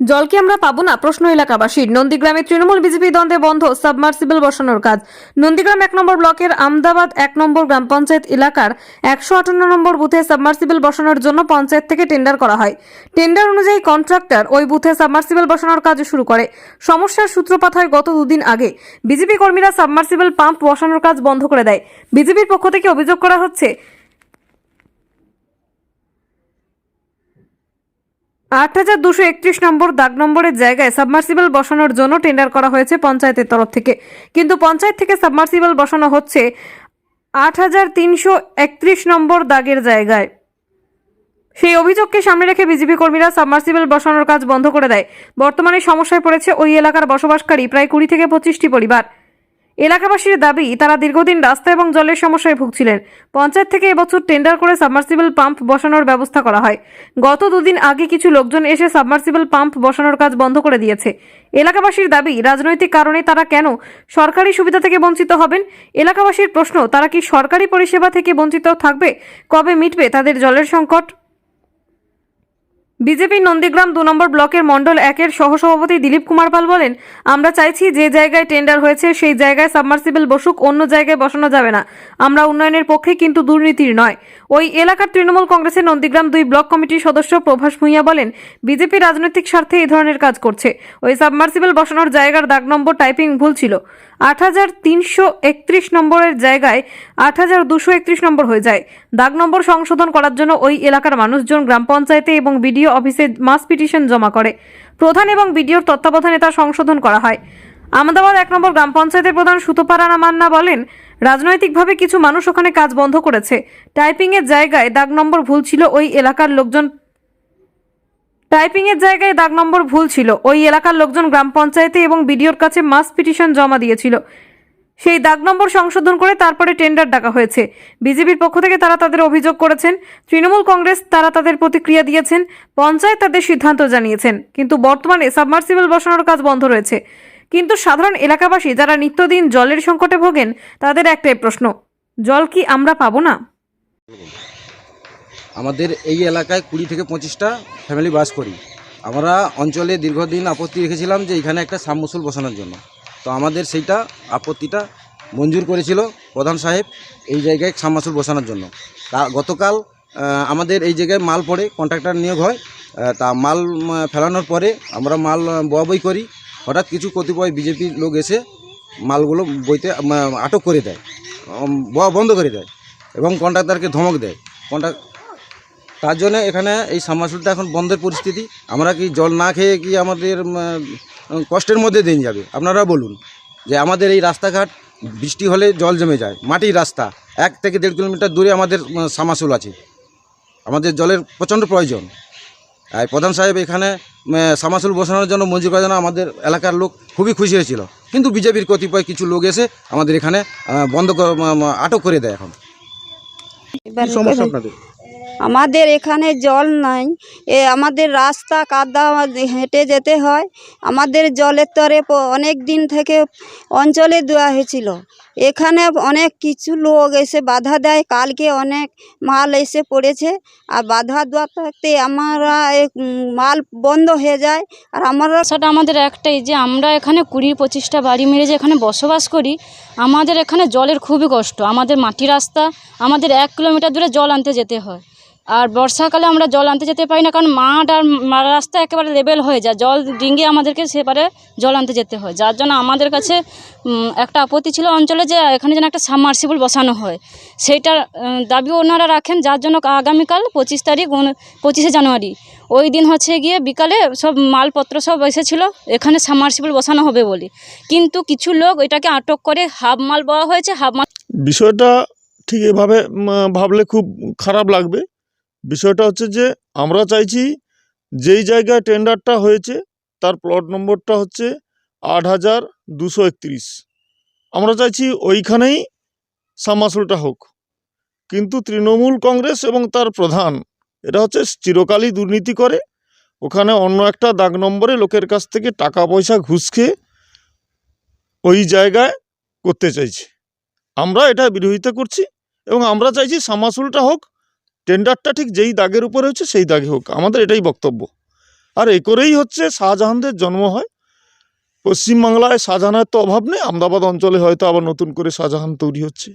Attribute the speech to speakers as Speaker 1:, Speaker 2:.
Speaker 1: জল কি আমরা পাবো না? প্রশ্ন এলাকাবাসীর। নন্দীগ্রামে তৃণমূল বিজেপি দ্বন্দ্বে বন্ধ, সাবমার্সিবল বসানোর কাজ। নন্দীগ্রাম এক নম্বর ব্লকের আমদাবাদ এক নম্বর গ্রাম পঞ্চায়েত এলাকার একশো আটান্ন নম্বর বুথে সাবমার্সিবল বসানোর জন্য পঞ্চায়েত থেকে টেন্ডার করা হয়। টেন্ডার অনুযায়ী কন্ট্রাক্টর ওই বুথে সাবমার্সিবল বসানোর কাজ শুরু করে। সমস্যার সূত্রপাত হয় গত দুদিন আগে। বিজেপি কর্মীরা সাবমার্সিবল পাম্প বসানোর কাজ বন্ধ করে দেয়। বিজেপির পক্ষ থেকে অভিযোগ করা হচ্ছে আট হাজার দুশো একত্রিশ নম্বর দাগ নম্বরের জায়গায় সাবমার্সিবল বসানোর জন্য টেন্ডার করা হয়েছে পঞ্চায়েতের তরফ থেকে। কিন্তু পঞ্চায়েত থেকে সাবমার্সিবল বসানো হচ্ছে আট হাজার তিনশো একত্রিশ নম্বর দাগের জায়গায়। সেই অভিযোগকে সামনে রেখে বিজেপি কর্মীরা সাবমার্সিবল বসানোর কাজ বন্ধ করে দেয়। বর্তমানে সমস্যায় পড়েছে ওই এলাকার বসবাসকারী প্রায় কুড়ি থেকে পঁচিশটি পরিবার। এলাকাবাসীর দাবি, তারা দীর্ঘদিন রাস্তা এবং জলের সমস্যায় ভুগছিলেন। পঞ্চায়েত থেকে এবছর টেন্ডার করে সাবমার্সিবল পাম্প বসানোর ব্যবস্থা করা হয়। গত দুদিন আগে কিছু লোকজন এসে সাবমার্সিবল পাম্প বসানোর কাজ বন্ধ করে দিয়েছে। এলাকাবাসীর দাবি, রাজনৈতিক কারণে তারা কেন সরকারি সুবিধা থেকে বঞ্চিত হবেন? এলাকাবাসীর প্রশ্ন, তারা কি সরকারি পরিষেবা থেকে বঞ্চিত থাকবে? কবে মিটবে তাদের জলের সংকট? বিজেপি নন্দীগ্রাম দু নম্বর ব্লকের মণ্ডল একের সহসভাপতি দিলীপ কুমার পাল বলেন, আমরা চাইছি যে জায়গায় টেন্ডার হয়েছে, সেই জায়গায় সাবমার্সিবল বসুক, অন্য জায়গায় বসানো যাবে না। আমরা উন্নয়নের পক্ষে কিন্তু দুর্নীতির নয়। ওই এলাকার তৃণমূল কংগ্রেসের নন্দীগ্রাম দুই ব্লক কমিটির সদস্য প্রভাস ভূঁইয়া বলেন, বিজেপি রাজনৈতিক স্বার্থে এই ধরনের কাজ করছে। ওই সাবমার্সিবল বসানোর জায়গার দাগ নম্বর টাইপিং ভুল ছিল। আট হাজার তিনশো একত্রিশ নম্বরের জায়গায় আট হাজার দুশো একত্রিশ নম্বর হয়ে যায়। দাগ নম্বর সংশোধন করার জন্য ওই এলাকার মানুষজন গ্রাম পঞ্চায়েতে এবং বিডিও অফিসে মাস পিটিশন জমা করে। প্রধান এবং বিডিওর তত্ত্বাবধানে তা সংশোধন করা হয়। আহমেদাবাদ এক নম্বর গ্রাম পঞ্চায়েতের প্রধান সুতোপারানা মান্না বলেন, রাজনৈতিকভাবে কিছু মানুষ ওখানে কাজ বন্ধ করেছে। টাইপিংয়ের জায়গায় দাগ নম্বর ভুল ছিল ওই এলাকার লোকজন টাইপিং এর জায়গায় দাগ নম্বর ভুল ছিল। ওই এলাকার লোকজন গ্রাম পঞ্চায়েতে এবং বিডিওর কাছে মাস পিটিশন জমা দিয়েছিল। সেই দাগ নম্বর সংশোধন করে তারপরে টেন্ডার ডাকা হয়েছে। বিজেপির পক্ষ থেকে তারা তাদের অভিযোগ করেছেন। তৃণমূল কংগ্রেস তারা তাদের প্রতিক্রিয়া দিয়েছেন। পঞ্চায়েত তাদের সিদ্ধান্ত জানিয়েছেন। কিন্তু বর্তমানে সাবমার্সিবল বসানোর কাজ বন্ধ রয়েছে। কিন্তু সাধারণ এলাকাবাসী যারা নিত্যদিন জলের সংকটে ভোগেন, তাদের একটাই প্রশ্ন, জল কি আমরা পাবো না?
Speaker 2: আমাদের এই এলাকায় কুড়ি থেকে পঁচিশটা ফ্যামিলি বাস করি। আমরা অঞ্চলে দীর্ঘদিন আপত্তি রেখেছিলাম যে এখানে একটা সাবমসুল বসানোর জন্য। তো আমাদের সেইটা আপত্তিটা মঞ্জুর করেছিল প্রধান সাহেব এই জায়গায় সাবমাসুল বসানোর জন্য। তা গতকাল আমাদের এই জায়গায় মাল পড়ে কন্ট্রাক্টর নিয়োগ হয়। তা মাল ফেলানোর পরে আমরা মাল আহ, বই করি। হঠাৎ কিছু কতিপয় বিজেপির লোক এসে মালগুলো বইতে আটক করে দেয়। বোয়া বন্ধ করে দেয় এবং কন্ট্রাক্টরকে ধমক দেয়। কন্ট্রাক্ট তার জন্য এখানে এই সাবমার্সিবলটা এখন বন্ধের পরিস্থিতি। আমরা কি জল না খেয়ে কি আমাদের কষ্টের মধ্যে দিন যাবে? আপনারা বলুন যে আমাদের এই রাস্তাঘাট বৃষ্টি হলে জল জমে যায় মাটির রাস্তা এক থেকে দেড় কিলোমিটার দূরে আমাদের সামাসুল আছে। আমাদের জলের প্রচণ্ড প্রয়োজন। আর প্রধান সাহেব এখানে সামাসুল বসানোর জন্য মঞ্জুর করার জন্য আমাদের এলাকার লোক খুবই খুশি হয়েছিল। কিন্তু বিজেপির কতিপয় কিছু লোক এসে আমাদের এখানে বন্ধ আটক করে দেয় এখন।
Speaker 3: এবার
Speaker 2: সমস্যা আপনাদের?
Speaker 3: আমাদের এখানে জল নাই। এ আমাদের রাস্তা কাদা হেঁটে যেতে হয়। আমাদের জলের তরে অনেক দিন থেকে অঞ্চলে দেওয়া হয়েছিল। এখানে অনেক কিছু লোক এসে বাধা দেয়। কালকে অনেক মাল এসে পড়েছে। আর বাধা দেওয়া থাকতে আমরা মাল বন্ধ হয়ে যায়। আর আমরা
Speaker 4: সেটা আমাদের একটাই যে আমরা এখানে কুড়ি পঁচিশটা বাড়ি মেরে যে এখানে বসবাস করি, আমাদের এখানে জলের খুবই কষ্ট। আমাদের মাটি রাস্তা, আমাদের এক কিলোমিটার দূরে জল আনতে যেতে হয়। আর বর্ষাকালে আমরা জল আনতে যেতে পারি না, কারণ মাঠ আর রাস্তা একেবারে লেবেল হয়ে যায়। জল ডিঙ্গে আমাদেরকে সেবারে জল আনতে যেতে হয়। যার জন্য আমাদের কাছে একটা আপত্তি ছিল অঞ্চলে যে এখানে যেন একটা সাবমার্সিবল বসানো হয়। সেইটার দাবি ওনারা রাখেন, যার জন্য আগামীকাল পঁচিশ তারিখ পঁচিশে জানুয়ারি। ওই দিন হচ্ছে গিয়ে বিকালে সব মালপত্র সব এসেছিল, এখানে সাবমার্সিবল বসানো হবে বলে। কিন্তু কিছু লোক এটাকে আটক করে হাফ মাল বলা হয়েছে, হাফ মাল
Speaker 5: বিষয়টা ঠিক এভাবে ভাবলে খুব খারাপ লাগবে। বিষয়টা হচ্ছে যে, আমরা চাইছি যেই জায়গায় টেন্ডারটা হয়েছে, তার প্লট নম্বরটা হচ্ছে আট হাজার দুশো একত্রিশ। আমরা চাইছি ওইখানেই সামাসুলটা হোক। কিন্তু তৃণমূল কংগ্রেস এবং তার প্রধান, এটা হচ্ছে চিরকালই দুর্নীতি করে, ওখানে অন্য একটা দাগ নম্বরে লোকের কাছ থেকে টাকা পয়সা ঘুষ খেয়ে ওই জায়গায় করতে চাইছে। আমরা এটা বিরোধিতা করছি এবং আমরা চাইছি সামাসুলটা হোক টেন্ডারটা ঠিক যেই দাগের উপরে হচ্ছে সেই দাগে হোক, আমাদের এটাই বক্তব্য। আর এ করেই হচ্ছে শাহজাহানদের জন্ম হয়। পশ্চিমবাংলায় শাহজাহানের তো অভাব নেই, আমদাবাদ অঞ্চলে হয়তো আবার নতুন করে শাহজাহান তৈরি হচ্ছে।